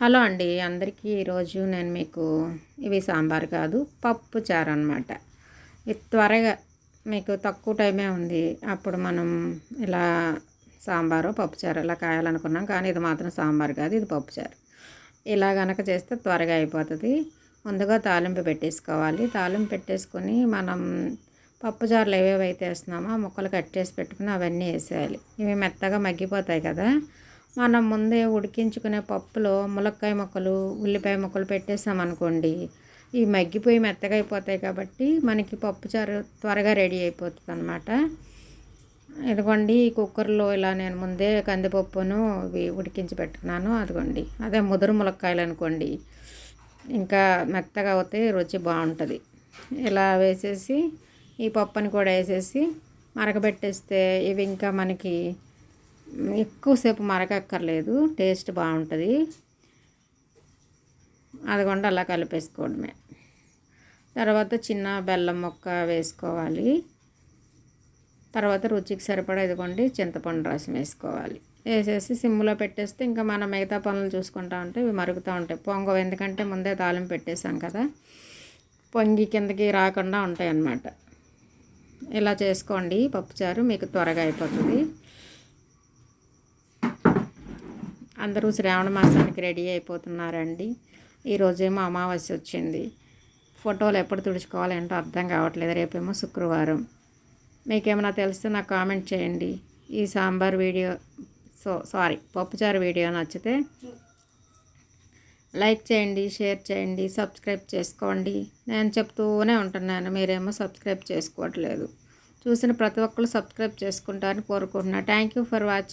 Hello అండి అందరికీ ఈరోజు నేను మీకు ఇవి సాంబార్ కాదు పప్పు చారు అనమాట ఇది త్వరగా మీకు తక్కువ టైమే ఉంది అప్పుడు మనం ఇలా సాంబారు పప్పుచారు ఇలా కాయాలనుకున్నాం కానీ ఇది మాత్రం సాంబార్ కాదు ఇది పప్పుచారు ఇలా కనుక చేస్తే త్వరగా అయిపోతుంది. ముందుగా తాలింపు పెట్టేసుకోవాలి. తాలింపు పెట్టేసుకొని మనం పప్పుచారులు ఏవేవైతే వేస్తున్నామో ఆ ముక్కలు కట్ చేసి పెట్టుకుని అవన్నీ వేసేయాలి. ఇవి మెత్తగా మగ్గిపోతాయి కదా మనం ముందే ఉడికించుకునే పప్పులో ములక్కాయ ముక్కలు ఉల్లిపాయ ముక్కలు పెట్టేసాం అనుకోండి ఈ మగ్గిపోయి మెత్తగా అయిపోతాయి కాబట్టి మనకి పప్పుచారు త్వరగా రెడీ అయిపోతుంది అనమాట ఇదిగోండి కుక్కర్లో ఇలా నేను ముందే కందిపప్పును ఇవి ఉడికించి పెట్టుకున్నాను. అదిగోండి అదే ముదురు ములక్కాయలు అనుకోండి ఇంకా మెత్తగా అవుతాయి రుచి బాగుంటుంది. ఇలా వేసేసి ఈ పప్పుని కూడా వేసేసి మరగబెట్టేస్తే ఇవి ఇంకా మనకి ఎక్కువసేపు మరగక్కర్లేదు టేస్ట్ బాగుంటుంది. అదిగొండ అలా కలిపేసుకోవడమే. తర్వాత చిన్న బెల్లం మొక్క వేసుకోవాలి. తర్వాత రుచికి సరిపడా ఇదిగోండి చింతపండు రసం వేసుకోవాలి. వేసేసి సిమ్లో పెట్టేస్తే ఇంకా మనం మిగతా పనులు చూసుకుంటా ఉంటే ఇవి మరుగుతూ ఉంటాయి. పొంగ ఎందుకంటే ముందే తాళం పెట్టేసాం కదా. పొంగి కిందకి రాకుండా ఉంటాయి అన్నమాట ఇలా చేసుకోండి పప్పుచారు మీకు త్వరగా అయిపోతుంది. అందరూ శ్రావణ మాసానికి రెడీ అయిపోతున్నారండి. ఈరోజేమో అమావాస్య వచ్చింది. ఫోటోలు ఎప్పుడు తుడుచుకోవాలంటే అర్థం కావట్లేదు. రేపేమో శుక్రవారం. మీకేమైనా తెలిస్తే నాకు కామెంట్ చేయండి. ఈ సాంబార్ వీడియో సో సారీ పప్పుచారు వీడియో నచ్చితే లైక్ చేయండి షేర్ చేయండి సబ్స్క్రైబ్ చేసుకోండి. నేను చెప్తూనే ఉంటున్నాను మీరేమో సబ్స్క్రైబ్ చేసుకోవట్లేదు. చూసిన ప్రతి ఒక్కరు సబ్స్క్రైబ్ చేసుకుంటారని కోరుకుంటున్నాను థ్యాంక్ యూ ఫర్ వాచింగ్